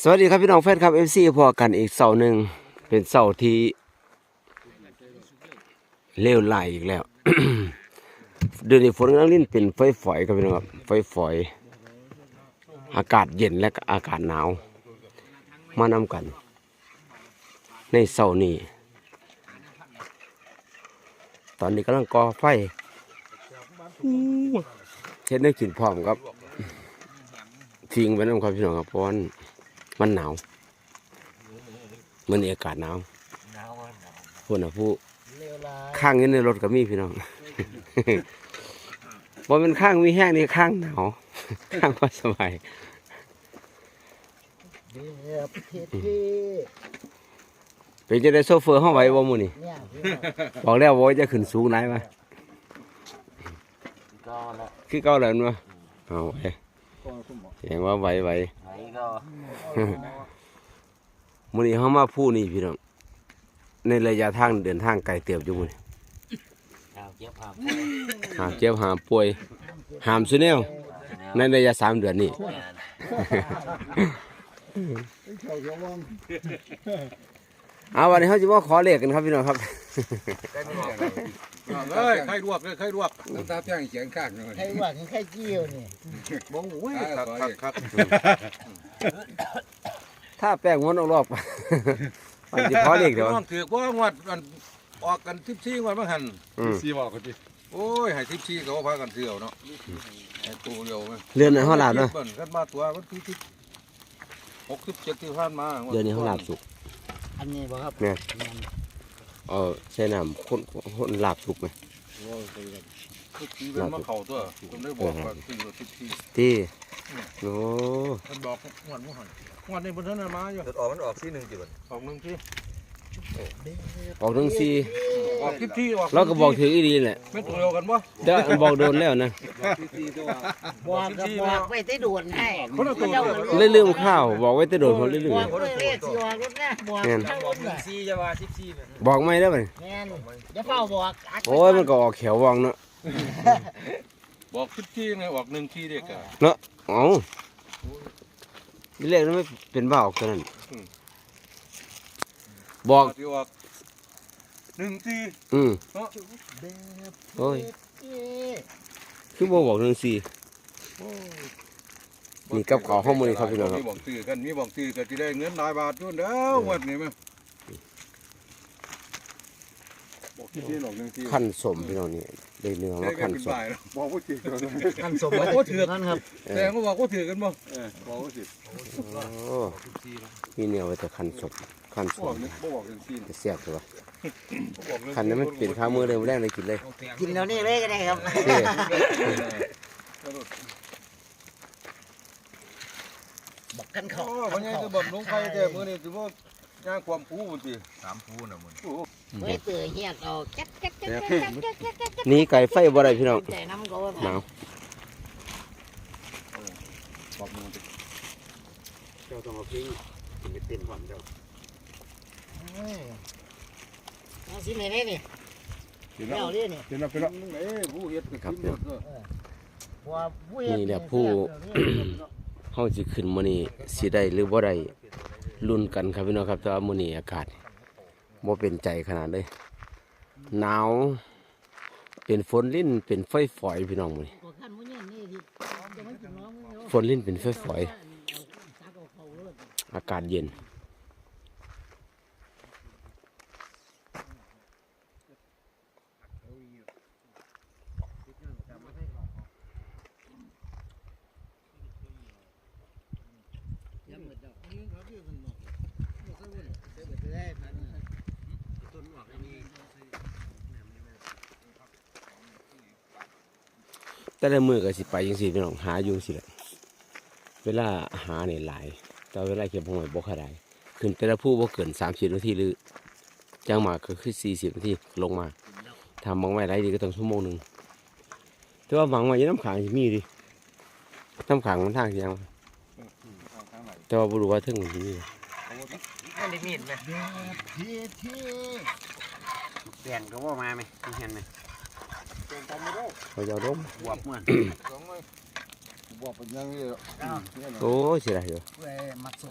สวัสดีครับพี่น้องแฟนครับ FC พอกันอีกเสาร์หนึ่งเป็นเสาร์ที่เลวไหลอีกแล้ว เดือนนี้ฝนกำลังลิ้นเป็นไฟฝอยครับพี่น้องครับไฟฝอย อากาศเย็นและอากาศหนาว มานำกัน ในเสาร์นี้ตอนนี้กำลังก่อไฟเฮ็ดได้กินพร้อมครับทิ้งไว้น้ำครับพี่น้องครับเพราะว่า มันหนาว มันอากาศหนาวพูดนะผู้ข้างนี้ในรถก็มีพี่น้องบ่เป็นข้างมีแห้งนี่ข้างหนาวข้างก็สบายแบบเท่เป็นจะได้โซเฟอร์ห้องไว้บ่หมูนี่ๆเนี่ยพี่บอกแล้วว่าจะขึ้นสูงไหนมาก็ละคือเก่าแล้วมั้เอาไว้ก็คุณหมอ แสดงว่าไหวไหวไหนก็มื้อนี้เฮามาผู้นี่พี่น้องในระยะทางเดินทางไกลเติบอยู่มื้อนี้ข่าวเจ็บข่าวหามเจ็บหามป่วยหามซุแนวในระยะสามเดือนนี้ เอาวันนี้เขาจะว่าขอเลขกันครับพี่น้องครับ เอ้ยไข่ลวกเลยไข่ลวกน้ำตาเพียงเสียงข้างหน่อยใครว่าใครเกี่ยวนี่บ่โอ้ยคักคักคักถ้าแป้งมันออกรอบมันจะขอเลขเดี๋ยวน้องถือว่างวดมันออกกัน14งวดบ่หันอืมซีบอกกันดิโอ้ยให้14ก็พากันเที่ยวเนาะไอ้ตัวเดียวมั้ยเรือนไหนห้องหลับเนาะเพิ่นขึ้นมาตัววันที่ที่67ที่ผ่านมาเดือนนี้ห้องหลับสุก อันนี้บ่ครับเนี่ย เออใช่น้ำคนคนหลับสุกไหมโอ้ยไปกันคือตีเป็นมาเข้าตัวผมได้บอกว่าซื้อ14ที่โอ้เพิ่นบอกงวดบ่หันงวดนี้บ่ทันได้มาอยู่ออกมันออกซีหนึ่งจิบันออกหนึงที่ ออกทั้งสี่ออก14ออกเราก็บอกถืออีดีแหละไม่ตัวเดียวกันบ่แต่บอกโดนแล้วนะบอกกับบอกไปได้ด่วนให้คนละตัวเรื่องเรื่องข้าวบอกไว้แต่โดนคนเรื่บออยกเลยเลขสิออกรถนะบอกทั้งรถน่ะซีจะว่าสิบซีๆบอกไม่ได้ไหมแม่นอย่าเฝ้าบอกโอ้ยมันก็ออกแขววังเนาะบอก14ไงออกหนึ่งที่เด็กอะเนาะเอ้าเลขนั้นไม่เป็นบ้าออกตัวนั้น บอก ที่ออกหนึ่งที่อืมแบบโอ้ยเท่คือบ่บอกหนึ่งสี่นี่กับขอข้อมูลครับพี่น้องครับ มีบอกซื้อกันมีบอกซื้อกันที่ได้เงินหลายบาททุนแล้ววันนี้มั้ยบอกที่ที่หลอกหนึ่งที่ ขั้นสมพี่น้องนี่ ได้เนื้อได้มากัขั้นนเป็นสมบ่ายแล้วบอกว่าถือกันท่านสมบัติถือนั่นครับเอแต่อก็บอกว่าถือกันบ่เออบอกว่าสิโอ้มีเนื้อไว้แต่ขั้นสมขั้นสบอกมนึกบอกหนึ่งซีจะเสียบตัวบอกหนึ่งขั้นนั้นมันเป็นข้าวมือเลยแรกเลยกินเลย กินแล้วนี่เลยก็ได้ครับเด้บอกกันเขาโอ้วันนี้จะบ่ลงไปแต่มื้อนี้สิบ่ย่างความผู้พุ่นสิสามพูน่ะมึง เฮ้ยเตือเฮียเอาจักจักจักจักจักจักจักจักหนี่ไก่ไฟบ่ได้พี่น้องแต่น้ำก็ว่าหนาวบอกมึงเจ้าต้องมาพิงกินไปเต็มความเจ้าเอาสิไหนได้นี่เห็นแล้แล้ววนี่นี่เห็นแล้วเห็นแล้วเอ้ผู้เฮ็ดก็กินหมดเด้อว่าผู้นี่แหละผู้เฮาสิขึ้นมื้อนี้สิได้หรือบ่ได้ลุ้นกันครับพี่น้องครับแต่ว่ามื้อนี้อากาศ บ่เป็นใจขนาดเลยหนาวเป็นฝนลิ้นเป็นไฟฝอยพี่น้องมื้อฝนลิ้นเป็นฝอย อากาศเย็น แต่ละมือก็สิไปจังซี่พี่น้องหาอยู่จังซี่แหละเวลาหาเนี่ยหลาย แต่เวลาเก็บหอยบ่ค่อยได้ขึ้นแต่ละผู้บ่เกิน30นาทีหรือจังมากก็คือ40นาทีลงมาทำบางไว้หลายดีก็ต้องชั่วโมงหนึงแต่ว่าบางไว้อยังน้ำขังสิมีดิน้ำขังมันทางสิยังแต่ว่าบ่รู้ว่าถึงมันสิมีมันได้มีดไหมเท่เท่เปลี่ยนก็ว่ามาไหมมีเห็นไหม เขาจะดมบวบมันบวบเป็นยังไงโอ้ยเสียเลยอยู่มัดอ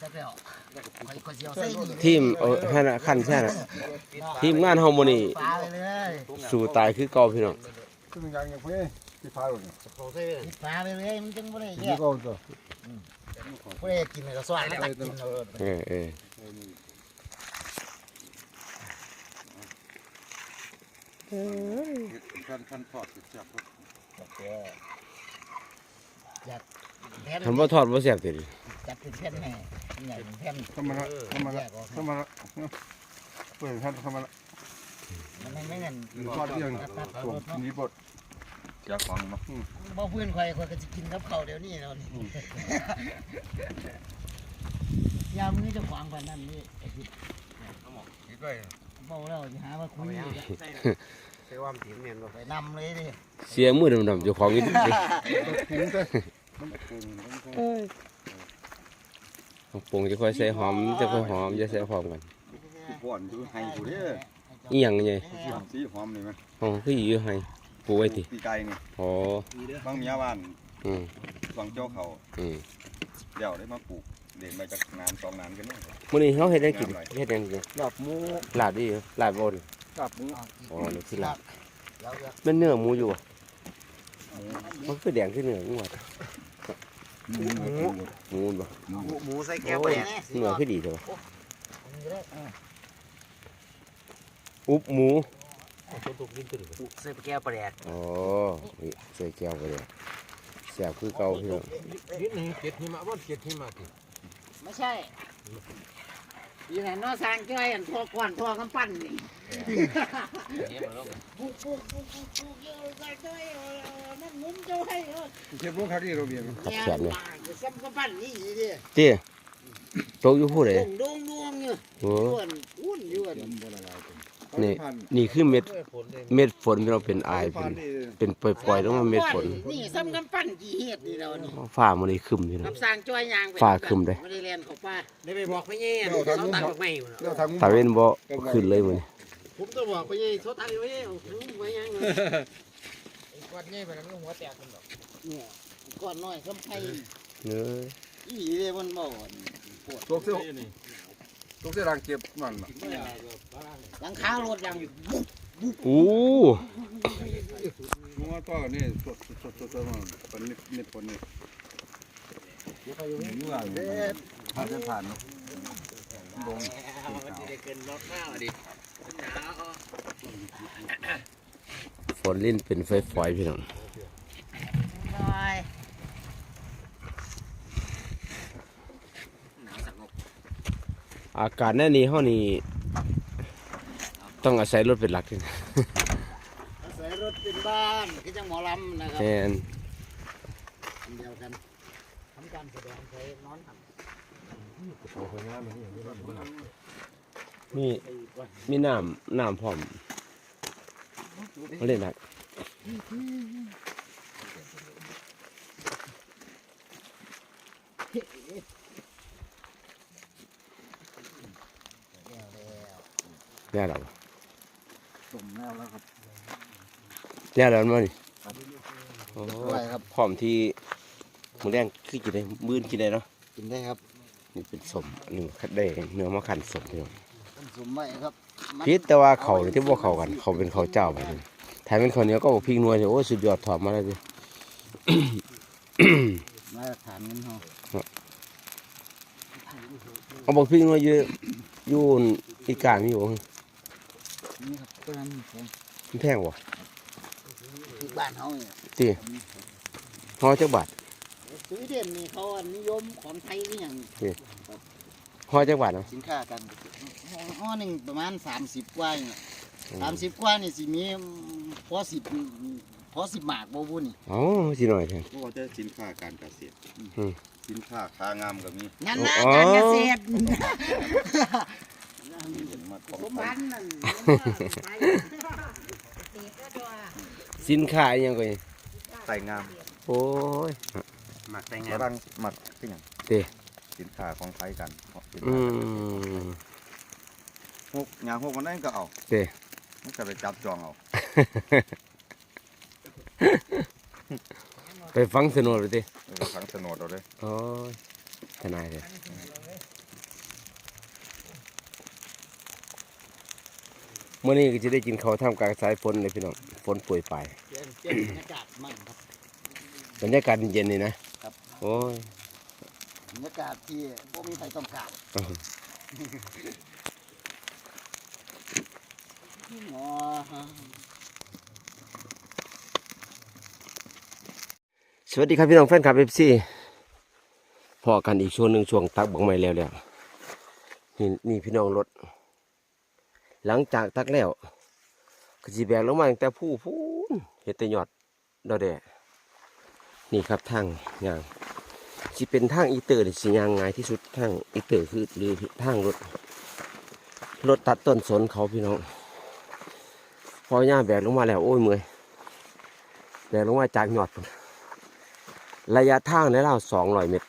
นั่นแหลมเออฮะนขั้นใช่นะทีมงานเฮาโมนีสู่ตายคือกองพี่น้องเออเออ ท่านท่านทอดจับแผ่นทำบ่ทอดบ่แซ่บติจับเป็นแผ่นแม่ใหญ่เป็นแผ่นทำมาละทำมาแยละกออกทำมาละเปิดท่านทำมาละมันไม่ไม่เงินทอดเรื่องตัดส่งรถเนาะนี้บดอยากฟังมั้งบ่เพื่อนข่อยข่อยก็สิกินกับข้าวเดี๋ยวนี้แล้วนี่ยามนี้จะขวางปานนั้นนี่ไอ้ที่คิดไว้ เมาแล้วสิหาว่าคุยอยู่จ้ะใช้ความถีบเมียนบ่ไปนำเลยดิเสียมือดำๆเจ้าของอีกถึงแต่ของปรุงจะค่อยใส่หอมจะค่อยหอมจะใส่หอมกันก่อนอยู่ให้อยู่เด้ออีหยังไงสีหอมนี่มั้ยอ๋อคืออยู่ให้ปลูกไว้ติปีไก่นี่อ๋อบางเมียบ้านอืมวังเจ้าเขาอืม เดี๋ยวได้มาปลูก เด่นมาจากงานสองงานกันเนี่ยมื้อนี้เฮาเฮ็ดได้กินเฮ็ดหยังกินลาบหมูลาบดีเหรอลาบบ่นลาบหมูอ๋อนี่คือลาบเดี๋ยวเดี๋ยวมันเนื้อหมูอยู่บ่มันคือแดงคือเนื้อหมูอะหมูหมูบ่หมูหมูใส่แก้โอ้วบ่ยเนี่ยเนื้อคือดีจังวะนี่ก็ได้เอออุบหมูใส่แก้วปลาแดกอ๋อนี่ใส่แก้วไปเลยแซ่บคือเก่าพี่น้องนิดนึงเก็ดหิมะบ่เก็ดหิมะติ ไม่ใช่อยู่ไหนเนอสร้างจ้อยอันทอก่อนทอกำปั้นนี่ปุ๊กปุ๊กปุ๊กปุ๊กปุ๊กเกี่ยวสร้างจ้อยเอาเอานั่นหมุนจ้อยเอาเก็บพวกคาที่เราเบียร์ขับแย่แซ่บเลยปากซ้ำกำปั้นนี่สิดิเตี้ยโตกอยู่ผู้ใดดงดงดงอยู่โอ้อ้วนอ้วนอยู่อัน นี่นี่คือเม็ดเม็ดฝนที่เราเป็นอายเป็นเป็นปล่อยๆลงมาเม็ดฝนนี่ซ้ำกำปั้นกี่เฮ็ดนี่เรานี่ฟ้ามันนี่ครึมอยู่นะกับสร้างจ้อยยางไปฟ้าครึ้มเด้ไม่ได้เรียนเขาป้าได้ไปบอกไปเงี้ยเขาตัดดอกไม้อยู่เราทำตาเว้นบ่ขึ้นเลยมื้อนี้ผมต้องบอกไปเงี้ยเขาตัดไปเงี้ยไว้ยังเลยก้อนใหญ่ไปแล้วมันหัวแตกกันดอกเนี่ยก้อนน้อยซ้ำไผ่เนื้ออีหลีเลยมันบ่ปวดตกเสีย วตกเสียรังเก็บมันหลังคารถยังบุ๊บอู้หมูตัวนี่สดสดสดสดมันเป็นนิดนิดคนนี่หมูอะผ่านจะผ่านเนาะลงได้เกินรอบข้าวดิหนาวฝนลิ้นเป็นไฟฝอยพี่น้อง น้อย หนาวสักงก อากาศแน่นี้เฮานี่ต้องอาศัยรถเป็นหลักนี่นะอาศัยรถเป็นบ้านคือจังหมอลำนะครับแม่นอันเดียวกันทำการแสดงใช้นอนทมีมีน้ำน้ำพร้อมมาเล่นหนัก แล้วแล้วแน่แล้วบ่สมแล้วแล้วครับแน่แล้วมั้นี่โอ้อะไรครับพร้อมที่หมูแดงคือกินได้มื้อนกินได้เนาะกินได้ครับนี่เป็นสมอันนี้ได้เนื้อมะขันสมพี่น้องเป็นสมไว้ครับมันพิษแต่ว่าเขานี่ที่บ่เข้ากันเขาเป็นเขาวเจ้าไปนี่ถ้าเป็นข้าวเหนียวก็บอกพริกนัวสิโอ้สุดยอดถอดมาเลยสิมาตรฐานเงินเฮาเอาบอกพริกนัวอยู่อยู่อีกกลางนี่บ่ นี่ครับตัวนั้นผมมันแพงบ่ที่บ้านเฮาเนี่ยติฮอจักบาทสวีเดนนี่เขานิยมของไทยนี่อย่างฮอจักบาทเนาะสินค้ากันห้อหนึ่งประมาณสามสิบกว่าเนี่ยสามสิบกว่านี่สิมีพอสิบพอสิบหมากบ่บุนี่เอ๋อสิหน่อยแทนพวกจะสินค้าการเกษตรอืมสินค้าค้างามก็มีนั่นนะอ๋อการเกษตร เห็นมาของสมไทพัยนธ์นั่นไปติดก็ตัวสินค้าอิหยังก็ยังใส่งามโอ้ย หมักแต่งกงานำลังหมักคือหยังเด้ สินค้าของไทยกันสินอืค้ามฮกยางฮกมันนั่นก็เอาเด้มันก็ไปจับจองเอาไปฟังสนุกเลยติเออมาขังโฉนดเอาเลยอ๋อทนายเลย มื่อนี้ก็จะได้กินข้าวท่ามกลางสายฝนเลยพี่น้องฝนป่วยไปลายเปลี่ยนเปลี่ยนบรรยากาศมั่งครับ บรรยากาศเย็นๆนี่นะครับ โอ้ยบรรยากาศที่บ่มีใครต้องการอ๋อฮะสวัสดีครับพี่น้องแฟนคลับเอฟซีพอกันอีกช่วงหนึ่งช่วงตักบังไม้แล้วแล้วนี่นี่พี่น้องรถ หลังจากตักแล้วก็จีแบกลงมาตั้งแต่ผู้พูนเห็ดแต่ยอดดอกแดนี่ครับทางยางที่เป็นทางอีเตอร์นี่สิยางง่ายที่สุดทางอีเตอร์คือหรือทางรถรถตัดต้นสนเขาพี่น้องพอย่าแบกลงมาแล้วโอ้ยเมื่อยแบกลงมาจากหยอด ระยะทางในเราสองร้อยเมตร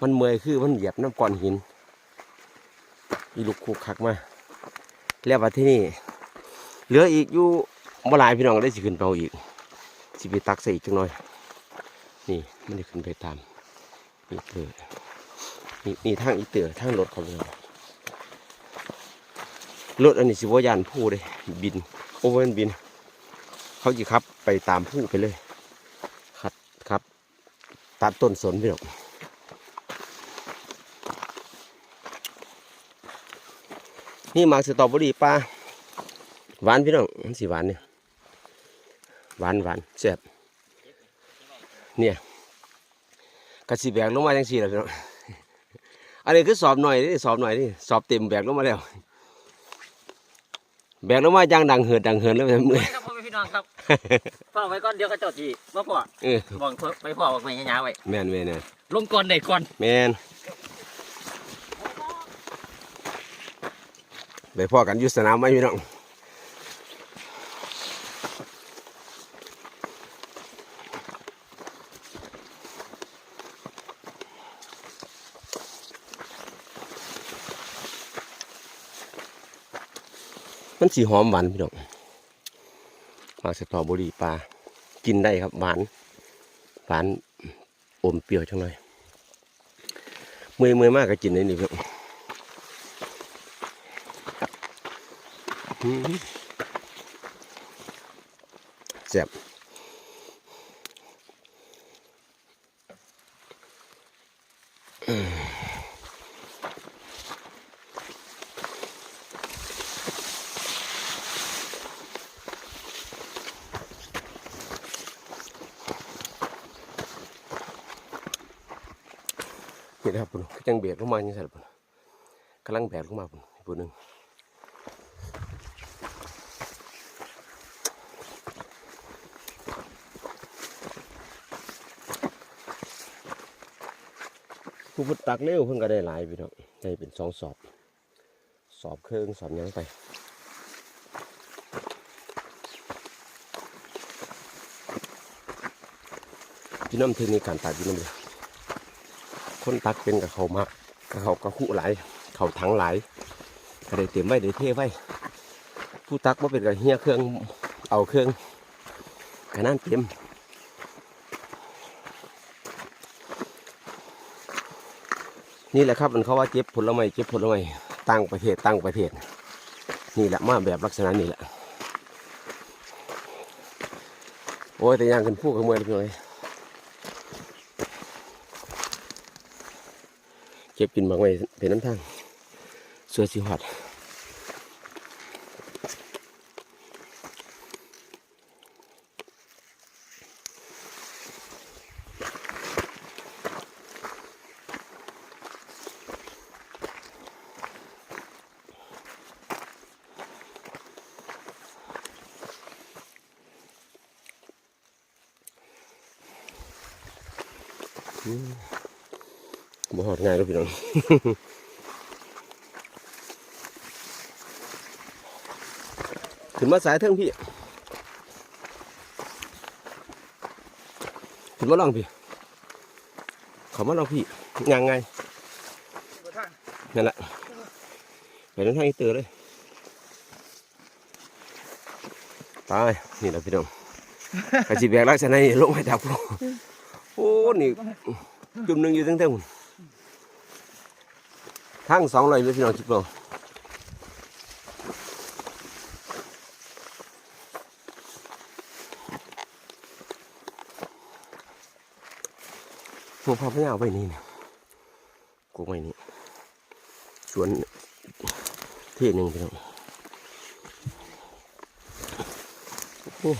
มันเมอยคือมันเหยียบน้ำก้อนหิน อีลูกคูคักมาแล้วมาที่นี่เหลืออีกอยู่บ่หลายพี่น้องได้สิขึ้นไปเอาอีกสิไปตักใส่อีกจังหน่อยนี่มันได้ขึ้นไปตามอีเตอร์นี่นี่ทางอีเตอร์ทางรถเขาเลยรถอันนี้สิว่ายานผู้เลยบินโอ้ยมันบิน เขาจะขับไปตามผู้ไปเลยครับครับ ตัดต้นสนพี่น้อง นี่หมากสตรอเบอรี่ปลาหวานพี่น้องมันสีหวานเนี่ยหวานหวานแซ่บเนี่ยกระสีแบกลงมาจังสี่แหละพี่น้องอันนี้คือสอบหน่อยนี่สอบหน่อยนี่สอบเต็มแบกลงมาแล้ว แบกลงมาจังดังเหินดังเหินแล้วเมื่อยครับพ่อแม่พี่น้องครับพ่อไว้ก่อนเดี๋ยวเขาเจ้าจีว่าพ่อเออบอกเพิ่นไปพ่อบอกไปยาวๆไว้แม่นแม่นนะลงก่อนได้ก่อนแมน ไปพ่อกันยุสนามไมพี่น้องมันสีหอมหวานพี่น้องปลาสตรอเบอรี่ปลากินได้ครับหวานหวานอมเปรี้ยวจังเลยเมื่อยเมื่อยมากก็กินได้นี่ครับอืม แซ่บอืมนี่นะครับปุ่นก็จังเบียดลงมาอย่างนี้สิปุ่นกำลังแบกลงมาปุ่นปุ่นหนึ่ง ผู้พุทธตักเร็วเพิ่งก็ได้หลายพี่น้องได้เป็นสองสอบ สอบเครื่องสอบยังไปพี่น้ำเทคนิคการตักพี่น้ำเลยคนตักเป็นกับเขามากกับเขากระคุหลายเขาทั้งหลายก็ได้เตรียมไว้ได้เทไว้ผู้ตักว่าเป็นกับเฮียเครื่องเอาเครื่องขนาดเตรียม นี่แหละครับมันเขาว่าเจ็บผลไม้เจ็บผลไม้ตั้งประเทศตั้งประเทศ นี่แหละมาแบบลักษณะนี้แหละโอ้ยแต่ยางกันพูดกันเมื่อยเลยเก็บกินบางไว้เป็นน้ำทางเสือสีหอด บ่หอดง่ายหรอกพี่น้องขึ้นมาสายเทิงพี่ขึ้นมาลองพี่เขามาลองพี่งางไงนั่นแหละไปทางทางอีเตอร์เลยไปนี่แหละพี่น้องกระสิแบกลักษณะนี้ลงให้ดับ โอ้นี่จุ่มหนึ่งอยู่ตั้งแต่หุ่นทั้งสองร้อยเลยพี่น้องคิดเปล่าพวพ่อพญาเอาไปนี่เนี่ยกูไว้นี่สวนที่หนึ่งพี่น้องโอ้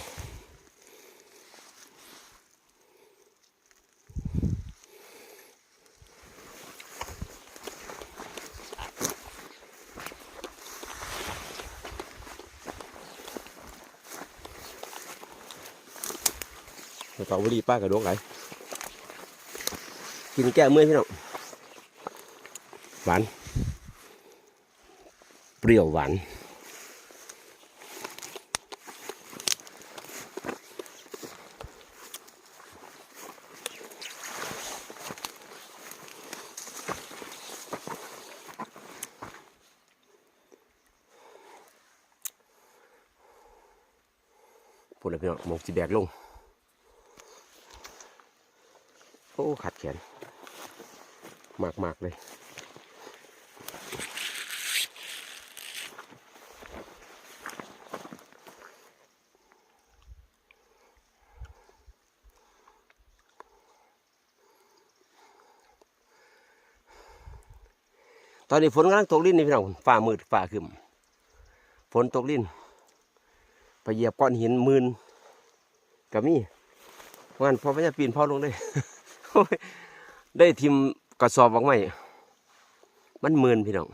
ตรอเบอรี่ป้ากระดกไหลกินแก้เมื่อยพี่น้องหวานเปรี้ยวหวานพูดเลยพี่น้องหมกจีแบกลง โอ้ ขัดแขนมากมากๆเลย ตอนนี้ฝนกำลังตกลิ้นนี่พี่น้องฝ่ามืดฝ่าขึ้นฝนตกลิ้นไปเหยียบก้อนหินมืนกับมีวันพอพระจะปีนพ่อลงได้โอ้ย ได้ทิมกระสอบออกไหมมันเมินพี่น้อง